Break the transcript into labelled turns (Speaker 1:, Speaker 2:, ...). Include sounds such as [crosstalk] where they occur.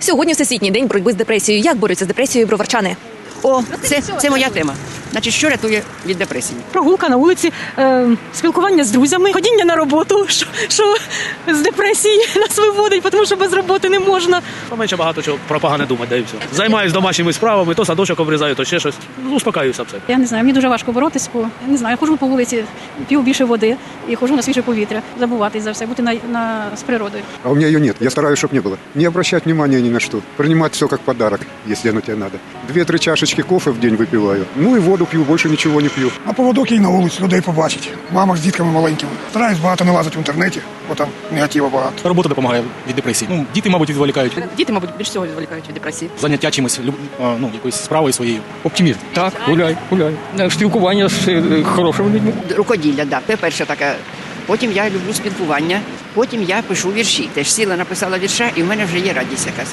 Speaker 1: Сьогодні всесвітній день боротьби з депресією. Як борються з депресією броварчани?
Speaker 2: О, це, це моя тема. Значить, що рятує від депресії?
Speaker 3: Прогулка на вулиці, е, спілкування з друзями, ходіння на роботу, що, що з депресії [laughs] нас виводить, тому що без роботи не можна.
Speaker 4: Поменше багато чого про погане думати, да і все. Займаюсь домашніми справами, то садочок обрізаю, то ще щось. Ну, успокаюся все.
Speaker 5: Я не знаю, мені дуже важко боротись, бо я не знаю, я ходжу по вулиці, п'ю більше води і ходжу на свіже повітря, забуватись за все, бути на, на з природою.
Speaker 6: А у меня ее нет. Я стараюсь, чтобы не было. Не обращать внимания ни на что. Принимать все как подарок, если оно тебе надо. Две-три чашечки кофе в день выпиваю. Ну и воду пью, больше ничего не пью.
Speaker 7: На поводок і на вулицю людей побачить. Мама з дітками маленькими. Стараюсь багато не лазити в інтернеті, бо там негатива багато.
Speaker 8: Робота допомагає від депресії. Ну, діти, мабуть, відволікають.
Speaker 2: Діти, мабуть, більш всього відволікають від депресії.
Speaker 8: Заняття чимось, люб- а, ну, якоюсь справою своєю.
Speaker 9: Оптимізм. Так, гуляй, гуляй. Е, Спілкування з е, хорошими людьми.
Speaker 2: Рукоділля, да. Це перше таке. Потім я люблю спілкування, потім я пишу вірші. Теж сіла, написала вірша, і в мене вже є радість якась.